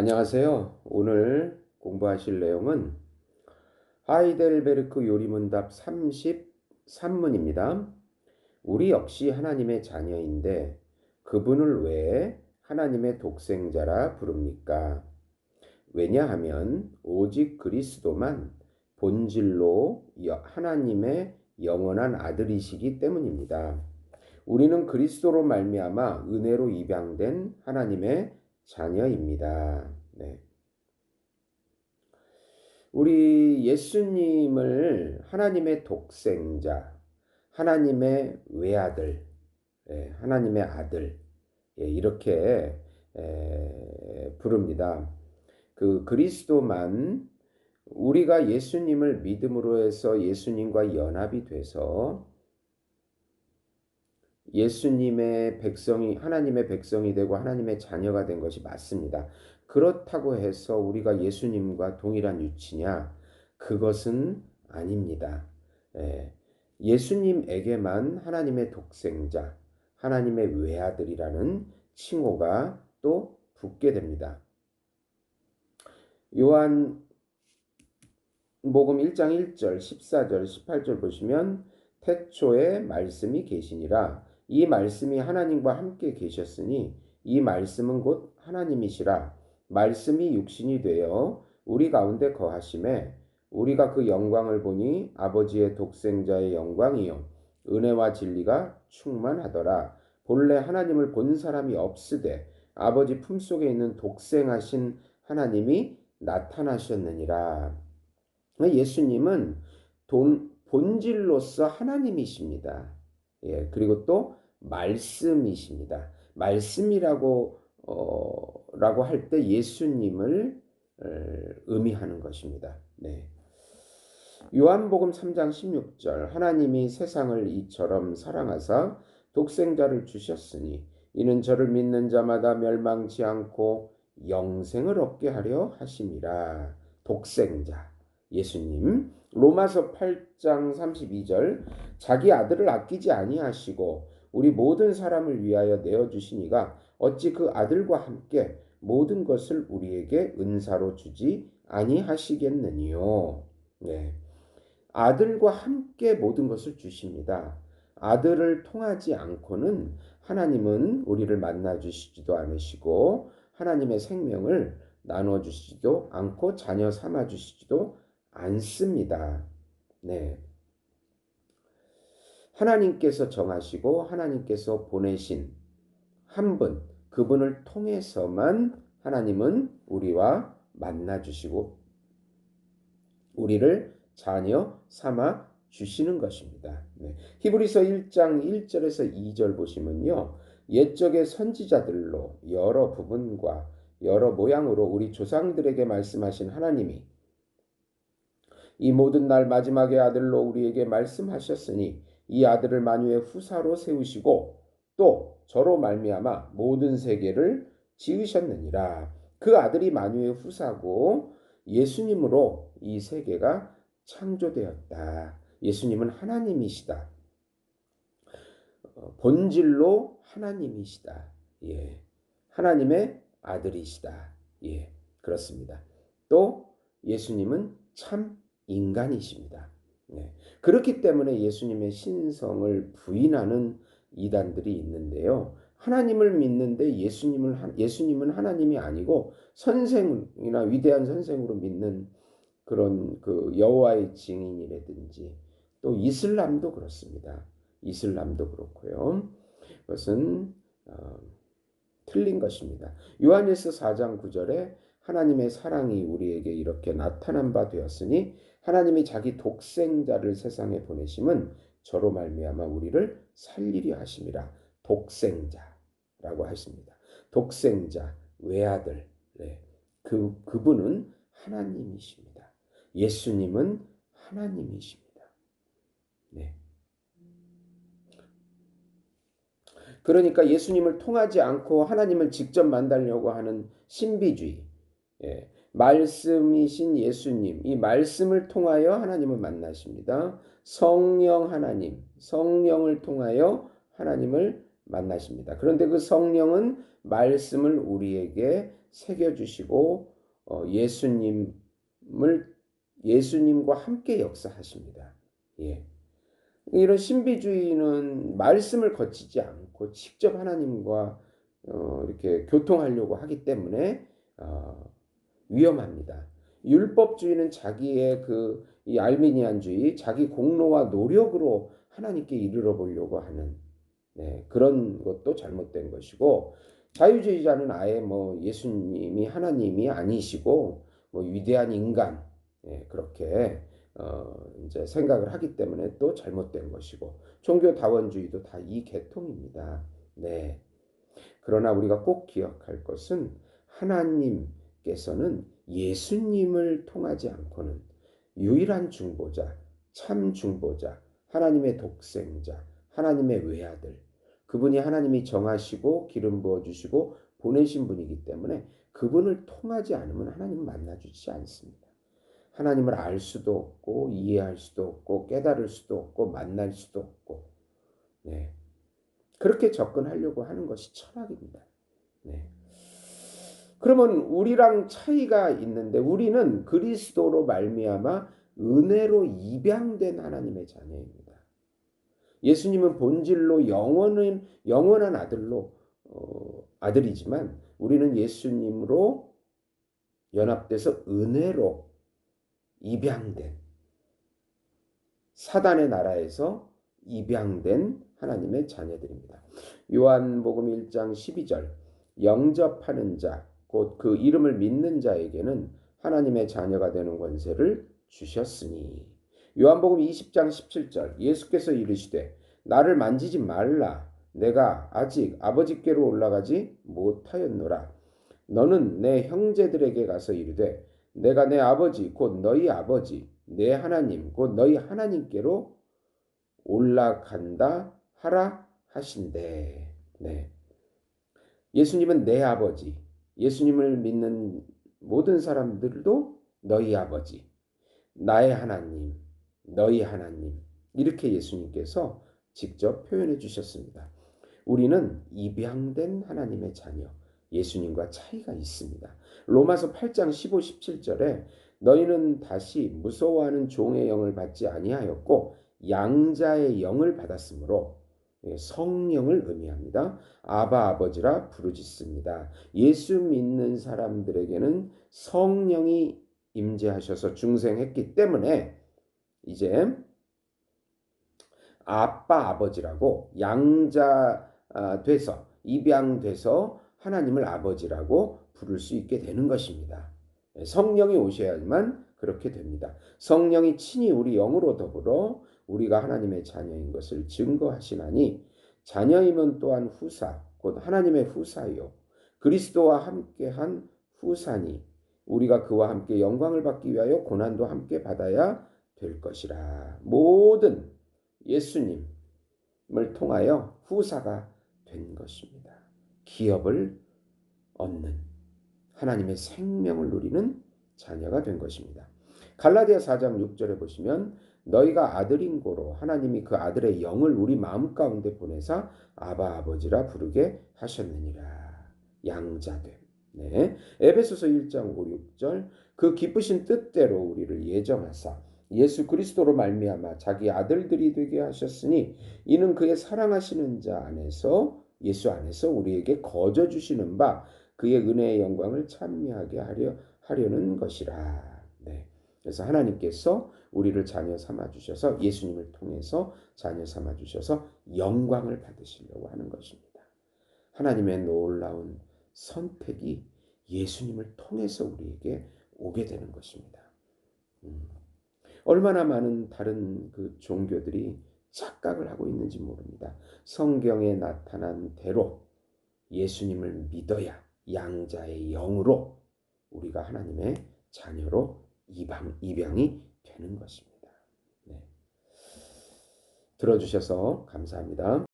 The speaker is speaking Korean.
안녕하세요. 오늘 공부하실 내용은 하이델베르크 요리문답 33문입니다. 우리 역시 하나님의 자녀인데 그분을 왜 하나님의 독생자라 부릅니까? 왜냐하면 오직 그리스도만 본질로 하나님의 영원한 아들이시기 때문입니다. 우리는 그리스도로 말미암아 은혜로 입양된 하나님의 자녀입니다. 네. 우리 예수님을 하나님의 독생자, 하나님의 외아들, 예, 하나님의 아들 예, 이렇게 예, 부릅니다. 그 그리스도만 우리가 예수님을 믿음으로 해서 예수님과 연합이 돼서 예수님의 백성이 하나님의 백성이 되고 하나님의 자녀가 된 것이 맞습니다. 그렇다고 해서 우리가 예수님과 동일한 유치냐? 그것은 아닙니다. 예, 예수님에게만 하나님의 독생자, 하나님의 외아들이라는 칭호가 또 붙게 됩니다. 요한 복음 1장 1절, 14절, 18절 보시면 태초에 말씀이 계시니라 이 말씀이 하나님과 함께 계셨으니 이 말씀은 곧 하나님이시라. 말씀이 육신이 되어 우리 가운데 거하심에 우리가 그 영광을 보니 아버지의 독생자의 영광이요. 은혜와 진리가 충만하더라. 본래 하나님을 본 사람이 없으되 아버지 품속에 있는 독생하신 하나님이 나타나셨느니라. 예수님은 돈, 본질로서 하나님이십니다. 예, 그리고 또 말씀이십니다. 말씀이라고 어, 라고 할 때 예수님을 어, 의미하는 것입니다. 네. 요한복음 3장 16절 하나님이 세상을 이처럼 사랑하사 독생자를 주셨으니 이는 저를 믿는 자마다 멸망치 않고 영생을 얻게 하려 하심이라. 독생자 예수님 로마서 8장 32절 자기 아들을 아끼지 아니하시고 우리 모든 사람을 위하여 내어 주시니가 어찌 그 아들과 함께 모든 것을 우리에게 은사로 주지 아니하시겠느니요. 네. 아들과 함께 모든 것을 주십니다. 아들을 통하지 않고는 하나님은 우리를 만나 주시지도 않으시고 하나님의 생명을 나눠 주시지도 않고 자녀 삼아 주시지도 않습니다. 네. 하나님께서 정하시고 하나님께서 보내신 한 분, 그분을 통해서만 하나님은 우리와 만나 주시고 우리를 자녀 삼아 주시는 것입니다. 네. 히브리서 1장 1절에서 2절 보시면요. 옛적의 선지자들로 여러 부분과 여러 모양으로 우리 조상들에게 말씀하신 하나님이 이 모든 날 마지막의 아들로 우리에게 말씀하셨으니 이 아들을 만유의 후사로 세우시고 또 저로 말미암아 모든 세계를 지으셨느니라. 그 아들이 만유의 후사고 예수님으로 이 세계가 창조되었다. 예수님은 하나님이시다. 어, 본질로 하나님이시다. 예. 하나님의 아들이시다. 예. 그렇습니다. 또 예수님은 참 인간이십니다. 네. 그렇기 때문에 예수님의 신성을 부인하는 이단들이 있는데요. 하나님을 믿는데 예수님을 예수님은 하나님이 아니고 선생이나 위대한 선생으로 믿는 그런 그 여호와의 증인이라든지 또 이슬람도 그렇습니다. 이슬람도 그렇고요. 그것은 어, 틀린 것입니다. 요한일서 4장 9절에 하나님의 사랑이 우리에게 이렇게 나타난 바 되었으니 하나님이 자기 독생자를 세상에 보내심은 저로 말미암아 우리를 살리려 하심이라 독생자라고 하십니다. 독생자 외아들 네. 그 그분은 하나님이십니다. 예수님은 하나님이십니다. 네. 그러니까 예수님을 통하지 않고 하나님을 직접 만나려고 하는 신비주의, 예, 말씀이신 예수님, 이 말씀을 통하여 하나님을 만나십니다. 성령 하나님, 성령을 통하여 하나님을 만나십니다. 그런데 그 성령은 말씀을 우리에게 새겨주시고 어, 예수님을 예수님과 함께 역사하십니다. 예. 이런 신비주의는 말씀을 거치지 않고 직접 하나님과 어, 이렇게 교통하려고 하기 때문에 어, 위험합니다. 율법주의는 자기의 그 이 알미니안주의, 자기 공로와 노력으로 하나님께 이르러 보려고 하는 네, 그런 것도 잘못된 것이고 자유주의자는 아예 뭐 예수님이 하나님이 아니시고 뭐 위대한 인간 네, 그렇게 어, 이제 생각을 하기 때문에 또 잘못된 것이고 종교 다원주의도 다 이 계통입니다. 네. 그러나 우리가 꼭 기억할 것은 하나님 께서는 예수님을 통하지 않고는 유일한 중보자, 참 중보자, 하나님의 독생자, 하나님의 외아들, 그분이 하나님이 정하시고 기름 부어 주시고 보내신 분이기 때문에 그분을 통하지 않으면 하나님 만나 주지 않습니다. 하나님을 알 수도 없고 이해할 수도 없고 깨달을 수도 없고 만날 수도 없고 네. 그렇게 접근하려고 하는 것이 철학입니다. 네. 그러면 우리랑 차이가 있는데 우리는 그리스도로 말미암아 은혜로 입양된 하나님의 자녀입니다. 예수님은 본질로 영원은 영원한 아들로 어, 아들이지만 우리는 예수님으로 연합돼서 은혜로 입양된 사단의 나라에서 입양된 하나님의 자녀들입니다. 요한복음 1장 12절 영접하는 자 곧 그 이름을 믿는 자에게는 하나님의 자녀가 되는 권세를 주셨으니 요한복음 20장 17절 예수께서 이르시되 나를 만지지 말라 내가 아직 아버지께로 올라가지 못하였노라 너는 내 형제들에게 가서 이르되 내가 내 아버지 곧 너희 아버지 내 하나님 곧 너희 하나님께로 올라간다 하라 하신대. 네. 예수님은 내 아버지. 예수님을 믿는 모든 사람들도 너희 아버지. 나의 하나님. 너희 하나님. 이렇게 예수님께서 직접 표현해 주셨습니다. 우리는 입양된 하나님의 자녀. 예수님과 차이가 있습니다. 로마서 8장 15, 17절에 너희는 다시 무서워하는 종의 영을 받지 아니하였고 양자의 영을 받았으므로 예, 성령을 의미합니다. 아바 아버지라 부르짖습니다. 예수 믿는 사람들에게는 성령이 임재하셔서 중생했기 때문에 이제 아빠 아버지라고 양자 아, 돼서 입양돼서 하나님을 아버지라고 부를 수 있게 되는 것입니다. 예, 성령이 오셔야만 그렇게 됩니다. 성령이 친히 우리 영으로 더불어 우리가 하나님의 자녀인 것을 증거하시나니 자녀이면 또한 후사 곧 하나님의 후사요 그리스도와 함께한 후사니 우리가 그와 함께 영광을 받기 위하여 고난도 함께 받아야 될 것이라 모든 예수님을 통하여 후사가 된 것입니다. 기업을 얻는 하나님의 생명을 누리는 자녀가 된 것입니다. 갈라디아 4장 6절에 보시면 너희가 아들인 고로 하나님이 그 아들의 영을 우리 마음 가운데 보내사 아바 아버지라 부르게 하셨느니라. 양자됨. 네. 에베소서 1장 5, 6절 그 기쁘신 뜻대로 우리를 예정하사 예수 그리스도로 말미암아 자기 아들들이 되게 하셨으니 이는 그의 사랑하시는 자 안에서 예수 안에서 우리에게 거저 주시는 바 그의 은혜의 영광을 찬미하게 하려 하려는 것이라. 네. 그래서 하나님께서 우리를 자녀 삼아 주셔서 예수님을 통해서 자녀 삼아 주셔서 영광을 받으시려고 하는 것입니다. 하나님의 놀라운 선택이 예수님을 통해서 우리에게 오게 되는 것입니다. 음. 얼마나 많은 다른 그 종교들이 착각을 하고 있는지 모릅니다. 성경에 나타난 대로 예수님을 믿어야 양자의 영으로 우리가 하나님의 자녀로 입양, 입양이 되는 것입니다. 네. 들어주셔서 감사합니다.